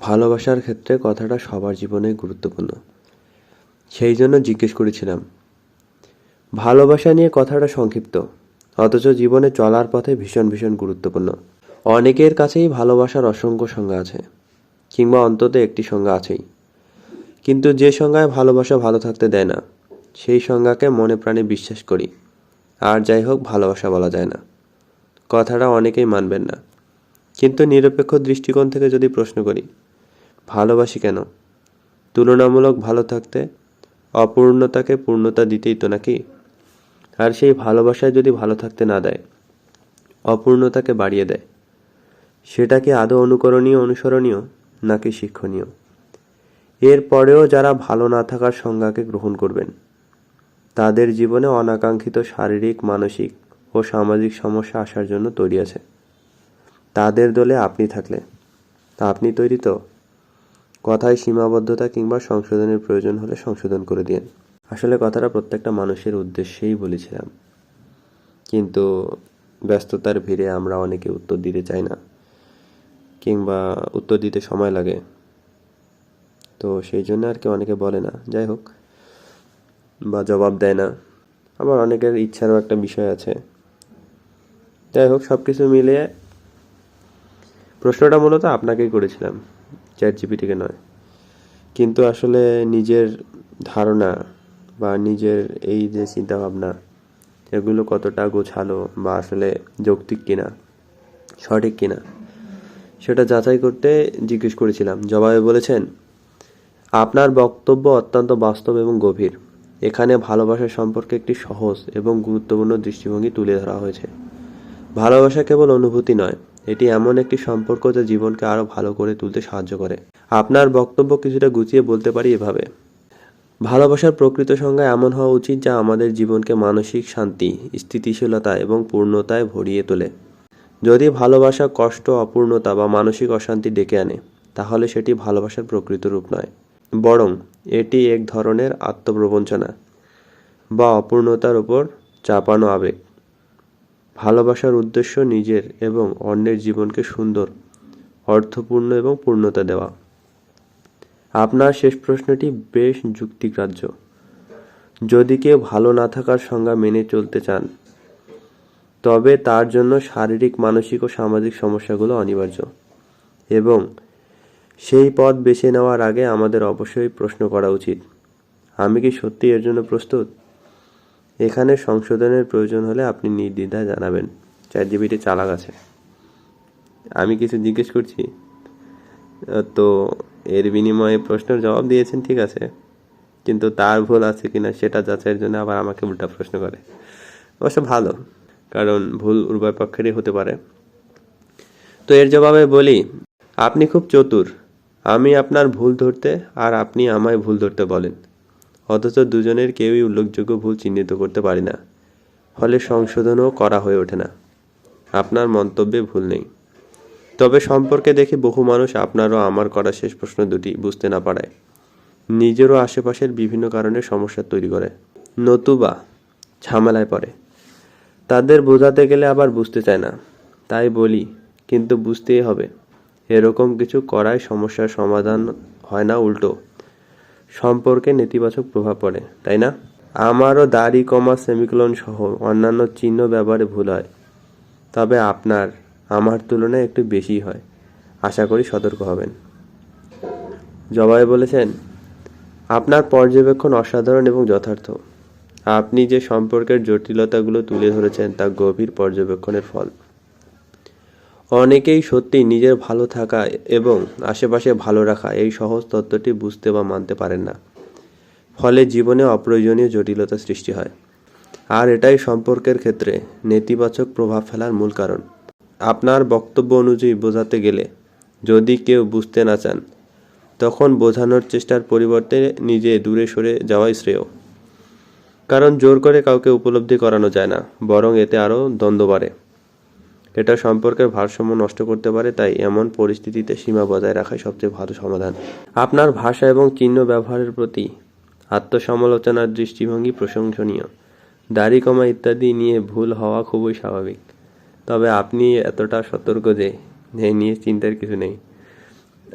ভালোবাসার ক্ষেত্রে কথাটা সবার জীবনে গুরুত্বপূর্ণ। সেই জন্য জিজ্ঞেস করেছিলাম, ভালোবাসা নিয়ে কথাটা সংক্ষিপ্ত, অথচ জীবনে চলার পথে ভীষণ ভীষণ গুরুত্বপূর্ণ। অনেকের কাছেই ভালোবাসার অসংখ্য সংজ্ঞা আছে, কিংবা অন্তত একটি সংজ্ঞা আছেই। কিন্তু যে সংজ্ঞায় ভালোবাসা ভালো থাকতে দেয় না, সেই সংজ্ঞাকে মনে প্রাণে বিশ্বাস করি। আর যাই হোক, ভালোবাসা বলা যায় না। কথাটা অনেকেই মানবেন না। কিন্তু নিরপেক্ষ দৃষ্টিকোণ থেকে যদি প্রশ্ন করি ভালোবাসি কেন? তুলনামূলক ভালো থাকতে অপূর্ণতাকে পূর্ণতা দিতেই তো নাকি? আর সেই ভালোবাসায় যদি ভালো থাকতে না দেয়, অপূর্ণতাকে বাড়িয়ে দেয়, সেটা কি আদৌ অনুকরণীয়, অনুসরণীয়, নাকি শিক্ষণীয়? এর পরেও যারা ভালো না থাকার সংজ্ঞাকে গ্রহণ করবেন, তাদের জীবনে অনাকাঙ্ক্ষিত শারীরিক, মানসিক ও সামাজিক সমস্যা আসার জন্য তৈরি আছে। তাদের দলে আপনি থাকলে তা আপনি তৈরি তো? কথায় সীমাবদ্ধতা কিংবা সংশোধনের প্রয়োজন হলে সংশোধন করে দিন আসলে কথাটা প্রত্যেকটা মানুষের উদ্দেশ্যেই বলেছিলাম। কিন্তু ব্যস্ততার ভিড়ে আমরা অনেকে উত্তর দিতে চাই না, কিংবা উত্তর দিতে সময় লাগে। তো সেই জন্য আর কি অনেকে বলে না, যাই হোক, বা জবাব দেয় না। আবার অনেকের ইচ্ছারও একটা বিষয় আছে। যাই হোক সব কিছু মিলিয়ে প্রশ্নটা মূলত আপনাকেই করেছিলাম। চ্যাট জিপিটিকে নয়। কিন্তু আসলে নিজের ধারণা বা নিজের এই যে চিন্তাভাবনা, এগুলো কতটা গোছালো বা আসলে যৌক্তিক কিনা, সঠিক কিনা, সেটা যাচাই করতে জিজ্ঞেস করেছিলাম। জবাবে বলেছেন, আপনার বক্তব্য অত্যন্ত বাস্তব এবং গভীর। এখানে ভালোবাসা সম্পর্কে একটি সহজ এবং গুরুত্বপূর্ণ দৃষ্টিভঙ্গি তুলে ধরা হয়েছে। ভালোবাসা কেবল অনুভূতি নয় এটি এমন একটি সম্পর্ক যা জীবনকে আরও ভালো করে তুলতে সাহায্য করে। আপনার বক্তব্য কিছুটা গুছিয়ে বলতে পারি এভাবে। ভালোবাসার প্রকৃত সংজ্ঞা এমন হওয়া উচিত যা আমাদের জীবনকে মানসিক শান্তি, স্থিতিশীলতা এবং পূর্ণতায় ভরিয়ে তোলে। যদি ভালোবাসা কষ্ট, অপূর্ণতা বা মানসিক অশান্তি ডেকে আনে, তাহলে সেটি ভালোবাসার প্রকৃত রূপ নয়। বরং এটি এক ধরনের আত্মপ্রবঞ্চনা বা অপূর্ণতার উপর চাপানো আবেগ। ভালোবাসার উদ্দেশ্য নিজের এবং অন্যের জীবনকে সুন্দর, অর্থপূর্ণ এবং পূর্ণতা দেওয়া। আপনার শেষ প্রশ্নটি বেশ যুক্তিগ্রাহ্য। যদি কেউ ভালো না থাকার সংজ্ঞা মেনে চলতে চান, তবে তার জন্য শারীরিক, মানসিক ও সামাজিক সমস্যাগুলো অনিবার্য এবং সেই পথ বেছে নেওয়ার আগে আমাদের অবশ্যই প্রশ্ন করা উচিত, আমি কি সত্যি এর জন্য প্রস্তুত? এখানে সংশোধনের প্রয়োজন হলে আপনি নির্দ্বিধায় জানাবেন। চ্যাট জিবিটি চালাক আছে। আমি কিছু জিজ্ঞেস করছি। তো এর বিনিময়ে প্রশ্নের জবাব দিয়েছেন, ঠিক আছে। কিন্তু তার ভুল আছে কিনা সেটা যাচাইয়ের জন্য আবার আমাকে উল্টা প্রশ্ন করে। অবশ্য ভালো, কারণ ভুল উভয় পক্ষেরই হতে পারে। তো এর জবাবে বলি, আপনি খুব চতুর। আমি আপনার ভুল ধরতে আর আপনি আমায় ভুল ধরতে বলেন। অথচ দুজনের কেউই উল্লেখযোগ্য ভুল চিহ্নিত করতে পারি না। ফলে সংশোধনও করা হয়ে ওঠে না। আপনার মন্তব্যে ভুল নেই। তবে সম্পর্কে দেখে বহু মানুষ আপনারও আমার করা শেষ প্রশ্ন দুটি বুঝতে না পারায়। নিজেরও আশেপাশের বিভিন্ন কারণে সমস্যা তৈরি করে। নতুবা ঝামেলায় পড়ে। তাদের বোঝাতে গেলে আবার বুঝতে চায় না। তাই বলি, কিন্তু বুঝতেই হবে। এরকম কিছু করায় সমস্যার সমাধান হয় না উল্টো। সম্পর্কে নেতিবাচক প্রভাব পড়ে, তাই না? আমারও দাড়ি, কমা, সেমিকোলন সহ অন্যান্য চিহ্ন ব্যবহারে ভুল হয়। তবে আপনার, আমার তুলনায় একটু বেশি হয়। আশা করি সতর্ক হবেন। জবাই বলেছেন, আপনার পর্যবেক্ষণ অসাধারণ এবং যথার্থ। আপনি যে সম্পর্কের জটিলতাগুলো তুলে ধরেছেন তা গভীর পর্যবেক্ষণের ফল। অনেকেই সত্যি নিজের ভালো থাকা এবং আশেপাশে ভালো রাখা এই সহজ তত্ত্বটি বুঝতে বা মানতে পারেন না। ফলে জীবনে অপ্রয়োজনীয় জটিলতা সৃষ্টি হয়। আর এটাই সম্পর্কের ক্ষেত্রে নেতিবাচক প্রভাব ফেলার মূল কারণ। আপনার বক্তব্য অনুযায়ী বোঝাতে গেলে যদি কেউ বুঝতে না চান, তখন বোঝানোর চেষ্টার পরিবর্তে নিজে দূরে সরে যাওয়াই শ্রেয়। কারণ জোর করে কাউকে উপলব্ধি করানো যায় না, বরং এতে আরও দ্বন্দ্ব বাড়ে। এটা সম্পর্কের ভারসাম্য নষ্ট করতে পারে, তাই এমন পরিস্থিতিতে সীমা বজায় রাখাই সবচেয়ে ভালো সমাধান। আপনার ভাষা এবং চিহ্ন ব্যবহারের প্রতি আত্মসমালোচনার দৃষ্টিভঙ্গি প্রশংসনীয়। দাড়ি কমা ইত্যাদি নিয়ে ভুল হওয়া খুবই স্বাভাবিক। তবে আপনি এতটা সতর্ক যে, এ নিয়ে চিন্তার কিছু নেই।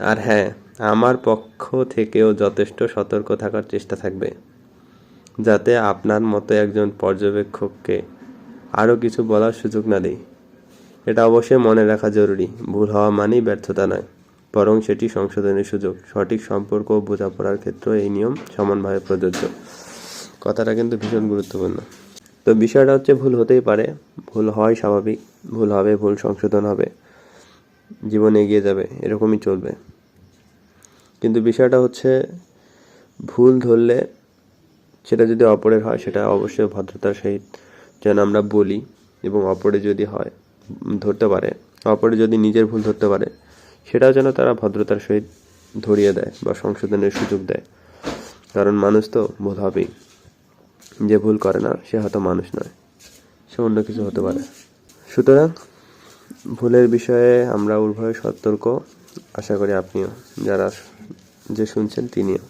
আর হ্যাঁ আমার পক্ষ থেকেও যথেষ্ট সতর্ক থাকার চেষ্টা থাকবে। যাতে আপনার মতো একজন পর্যবেক্ষককে আরও কিছু বলার সুযোগ না দেই। এটা অবশ্যই মনে রাখা জরুরি। ভুল হওয়া মানেই ব্যর্থতা নয়, বরং সেটি সংশোধনের সুযোগ। সঠিক সম্পর্ক ও বোঝাপড়ার ক্ষেত্রেও এই নিয়ম সমানভাবে প্রযোজ্য। কথাটা কিন্তু ভীষণ গুরুত্বপূর্ণ। তো বিষয়টা হচ্ছে ভুল হতেই পারে। ভুল হয় স্বাভাবিক। ভুল হবে, ভুল সংশোধন হবে। জীবন এগিয়ে যাবে, এরকমই চলবে। কিন্তু বিষয়টা হচ্ছে, ভুল ধরলে সেটা যদি অপরের হয়, সেটা অবশ্যই ভদ্রতার সহিত যেন আমরা বলি এবং অপরে যদি হয় ধরতে পারে অপরে যদি নিজের ভুল ধরতে পারে, সেটাও যেন তারা ভদ্রতার সহিত ধরিয়ে দেয় বা সংশোধনের সুযোগ দেয়। কারণ মানুষ তো ভুল হবেই, যে ভুল করে না, সে হয়তো মানুষ নয়। সে অন্য কিছু হতে পারে। সুতরাং ভুলের বিষয়ে আমরা উভয় সতর্ক। আশা করি আপনিও, যারা যে শুনছেন তিনিও।